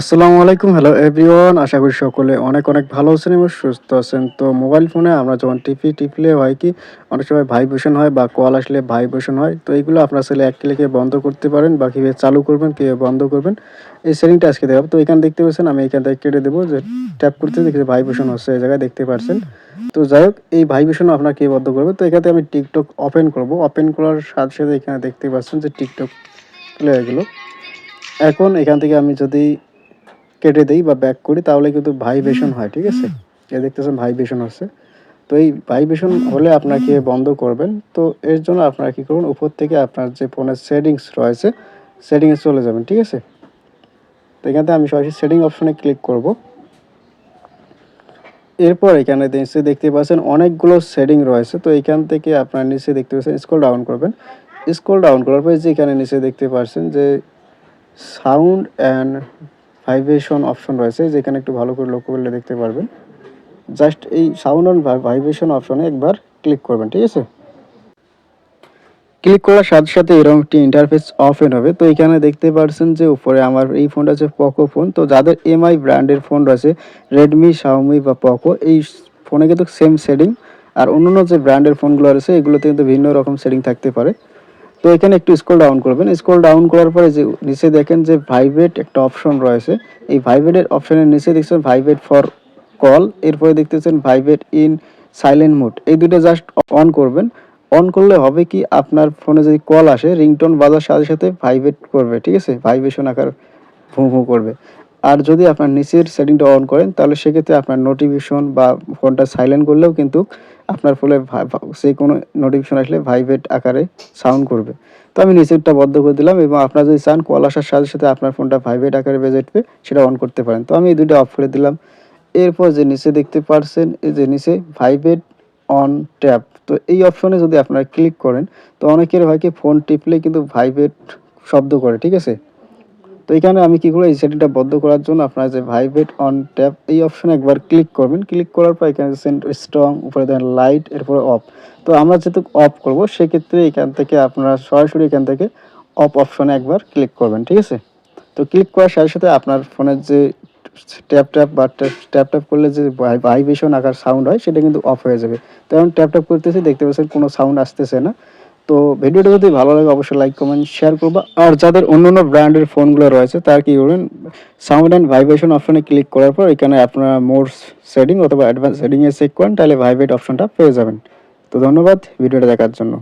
আসসালামু আলাইকুম hello everyone আশা করি সকলে অনেক অনেক ভালো আছেন এবং সুস্থ আছেন। তো মোবাইল ফোনে আমরা যখন টিপি টিপলে হয় কি, অনেক সময় ভাইব্রেশন হয় বা কল আসলে ভাইব্রেশন হয়। তো এইগুলো আপনার আসলে এক ক্লিকে বন্ধ করতে পারেন বা কীভাবে চালু করবেন, কীভাবে বন্ধ করবেন, এই সেটিংটা আজকে দেখাবো। তো এখানে দেখতে পাচ্ছেন, আমি এখান থেকে কেটে দেবো, যে ট্যাপ করতে দেখি ভাইব্রেশন হচ্ছে এই জায়গায় দেখতে পাচ্ছেন। তো যাই হোক, এই ভাইব্রেশন আপনার কে বন্ধ করবে? তো এখানে আমি টিকটক ওপেন করব। ওপেন করার সাথে সাথে এখানে দেখতে পাচ্ছেন যে টিকটক চলে গেলো। এখন এখান থেকে আমি যদি কেটে দিই বা ব্যাক করি তাহলে কিন্তু ভাইব্রেশন হয় ঠিক আছে? এ দেখতেছেন ভাইব্রেশন হচ্ছে। তো এই ভাইব্রেশন হলে আপনাকে বন্ধ করবেন। তো এর জন্য আপনারা কী করবেন উপর থেকে আপনার যে ফোনের সেটিংস রয়েছে সেটিংয়ে চলে যাবেন ঠিক আছে? তো এখানে আমি সরাসরি সেটিং অপশনে ক্লিক করব। এরপর এখানে নিচে দেখতে পাচ্ছেন অনেকগুলো সেটিং রয়েছে। তো এখান থেকে আপনার নিচে দেখতে পাচ্ছেন স্ক্রল ডাউন করবেন। স্ক্রল ডাউন করার পরে যে এখানে নিচে দেখতে পাচ্ছেন যে সাউন্ড অ্যান্ড ভাইব্রেশন অপশন রয়েছে, যেখানে একটু ভালো করে লক্ষ্য করলে দেখতে পারবেন। জাস্ট এই সাউন্ড অ্যান্ড ভাইব্রেশন অপশনে একবার ক্লিক করবেন, ঠিক আছে? ক্লিক করার সাথে সাথে এরকম একটি ইন্টারফেস ওপেন হবে। তো এখানে দেখতে পারছেন যে উপরে আমার এই ফোনটা আছে পকো ফোন তো যাদের এমআই ব্র্যান্ডের ফোন রয়েছে রেডমি শাওমি বা পকো এই ফোনে কিন্তু সেম সেটিং আর অন্যান্য যে ব্র্যান্ডের ফোনগুলো রয়েছে, এগুলোতে কিন্তু ভিন্ন রকম সেটিং থাকতে পারে। তো এখানে একটু স্ক্রল ডাউন করবেন। স্ক্রল ডাউন করার পরে যে নিচে দেখেন যে ভাইব্রেট একটা অপশন রয়েছে। এই ভাইব্রেটের অপশনের নিচে দেখছেন ভাইব্রেট ফর কল এরপরে দেখতেছেন ভাইব্রেট ইন সাইলেন্ট মোড এই দুটো জাস্ট অন করবেন। অন করলে হবে কি, আপনার ফোনে যদি কল আসে রিংটোন বাজার সাথে সাথে ভাইব্রেট করবে, ঠিক আছে? ভাইব্রেশন আকার ভুঁ ভুঁ করবে। আর যদি আপনার নিচের সেটিংটা অন করেন, তাহলে সেক্ষেত্রে আপনার নোটিফিকেশন বা ফোনটা সাইলেন্ট করলেও কিন্তু আপনার ফলে যে কোনো নোটিফিকেশন আসলে ভাইব্রেট আকারে সাউন্ড করবে। তো আমি নিচেরটা বদ্ধ করে দিলাম এবং আপনার যদি চান কল আসার সাথে সাথে আপনার ফোনটা ভাইব্রেট আকারে বেজে উঠবে, সেটা অন করতে পারেন। তো আমি এই দুটো অফ করে দিলাম। এরপর যে নিচে দেখতে পারছেন, এই যে নিচে ভাইব্রেট অন ট্যাপ তো এই অপশনে যদি আপনারা ক্লিক করেন, তো অনেকের হয় কি ফোন টিপলে কিন্তু ভাইব্রেট শব্দ করে, ঠিক আছে? তো এখানে আমি কি করে এই সেটিংটা বন্ধ করার জন্য আপনার যে ভাইব্রেট অন ট্যাপ এই অপশনে একবার ক্লিক করবেন। ক্লিক করার পর এখানে সেন্ট স্ট্রং উপরে দেন লাইট এরপরে অফ তো আমরা যেহেতু অফ করব, সেক্ষেত্রে এখান থেকে আপনারা সরাসরি এখান থেকে অফ অপশনে একবার ক্লিক করবেন, ঠিক আছে? তো ক্লিক করার সাথে সাথে আপনার ফোনের যে ট্যাপ ট্যাপ বা ট্যাপ ট্যাপ করলে যে ভাইব্রেশন আকার সাউন্ড হয়, সেটা কিন্তু অফ হয়ে যাবে। তো এখন ট্যাপ ট্যাপ করতেছি, দেখতে পাচ্ছেন কোনো সাউন্ড আসতেছে না। তো ভিডিওটা যদি ভালো লাগে, অবশ্যই লাইক কমেন্ট শেয়ার করবা। আর যাদের অন্য অন্য ব্র্যান্ডের ফোনগুলো রয়েছে, তার কি করবেন সাউন্ড অ্যান্ড ভাইব্রেশন অপশনে ক্লিক করার পর এখানে আপনারা মোর সেটিং অথবা অ্যাডভান্স সেটিংয়ে চেক করেন, তাহলে ভাইব্রেট অপশনটা পেয়ে যাবেন। তো ধন্যবাদ, ভিডিওটা দেখার জন্য।